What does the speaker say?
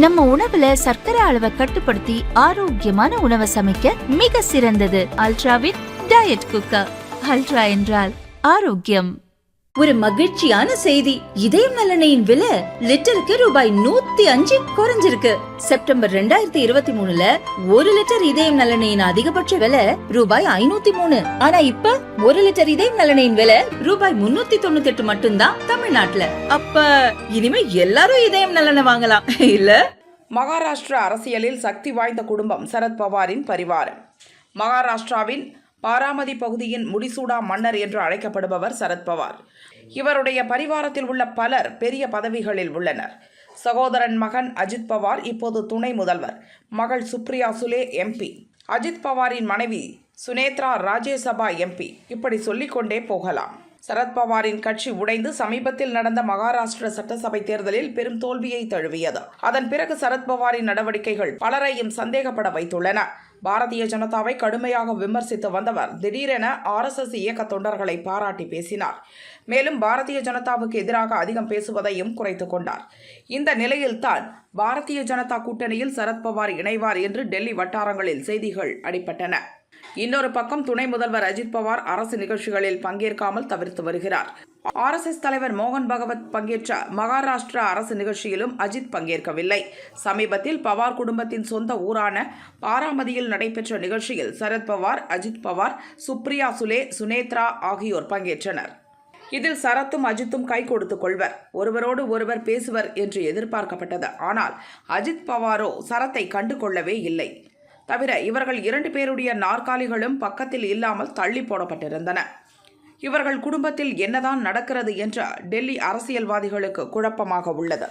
நம்ம உணவுல சர்க்கரை அளவை கட்டுப்படுத்தி ஆரோக்கியமான உணவை சமைக்க மிக சிறந்தது. அல்ட்ராவின் டயட் குக்கர். அல்ட்ரா என்றால் ஆரோக்கியம். ஒரு மகிழ்ச்சியான செய்தி. இதயம் நலனையின் விலை லிட்டருக்கு ரூபாய் நூத்தி அஞ்சு குறைஞ்சிருக்கு. செப்டம்பர் ரெண்டாயிரத்தி இருபத்தி மூணுல ஒரு லிட்டர் இதயம் நலனையின் அதிகபட்ச விலை ரூபாய் ஐநூத்தி மூணு. ஆனா இப்ப ஒரு லிட்டர் இதயம் நலனையின் விலை ரூபாய் முன்னூத்தி தொண்ணூத்தி எட்டு மட்டும்தான் தமிழ்நாட்டுல. அப்ப இனிமே எல்லாரும் இதயம் நலனை வாங்கலாம். இல்ல? மகாராஷ்டிரா அரசியலில் சக்தி வாய்ந்த குடும்பம் சரத் பவாரின் பரிவாரம். மகாராஷ்டிராவின் பாராமதி பகுதியின் முடிசூடா மன்னர் என்று அழைக்கப்படுபவர் சரத்பவார் இவருடைய பரிவாரத்தில் உள்ள பலர் பெரிய பதவிகளில் உள்ளனர். சகோதரன் மகன் அஜித் பவார் இப்போது துணை முதல்வர். மகள் சுப்ரியா சுலே எம்பி. அஜித் பவாரின் மனைவி சுனேத்ரா ராஜ்யசபா எம்பி. இப்படி சொல்லிக்கொண்டே போகலாம். சரத்பவாரின் கட்சி உடைந்து சமீபத்தில் நடந்த மகாராஷ்டிர சட்டசபை தேர்தலில் பெரும் தோல்வியை தழுவியது. அதன் பிறகு சரத்பவாரின் நடவடிக்கைகள் பலரையும் சந்தேகப்பட வைத்துள்ளன. பாரதிய ஜனதாவை கடுமையாக விமர்சித்து வந்தவர் திடீரென ஆர்எஸ்எஸ் இயக்க தொண்டர்களை பாராட்டி பேசினார். மேலும் பாரதிய ஜனதாவுக்கு எதிராக அதிகம் பேசுவதையும் குறைத்து கொண்டார். இந்த நிலையில்தான் பாரதிய ஜனதா கூட்டணியில் சரத்பவார் இணைவார் என்று டெல்லி வட்டாரங்களில் செய்திகள் அடிபட்டன இன்னொரு பக்கம் துணை முதல்வர் அஜித் பவார் அரசு நிகழ்ச்சிகளில் பங்கேற்காமல் தவிர்த்து வருகிறார். ஆர்எஸ்எஸ் தலைவர் மோகன் பகவத் பங்கேற்ற மகாராஷ்டிரா அரசு நிகழ்ச்சியிலும் அஜித் பங்கேற்கவில்லை. சமீபத்தில் பவார் குடும்பத்தின் சொந்த ஊரான பாராமதியில் நடைபெற்ற நிகழ்ச்சியில் சரத் பவார் அஜித் பவார் சுப்ரியா சுலே சுனேத்ரா ஆகியோர் பங்கேற்றனர். இதில் சரத்தும் அஜித்தும் கை கொடுத்துக் கொள்வர். ஒருவரோடு ஒருவர் பேசுவர் என்று எதிர்பார்க்கப்பட்டது. ஆனால் அஜித் பவாரோ சரத்தை கண்டு கொள்ளவே இல்லை. தவிர இவர்கள் இரண்டு பேருடைய நாற்காலிகளும் பக்கத்தில் இல்லாமல் தள்ளி போடப்பட்டிருந்தன. இவர்கள் குடும்பத்தில் என்னதான் நடக்கிறது என்ற டெல்லி அரசியல்வாதிகளுக்கு குழப்பமாக உள்ளது.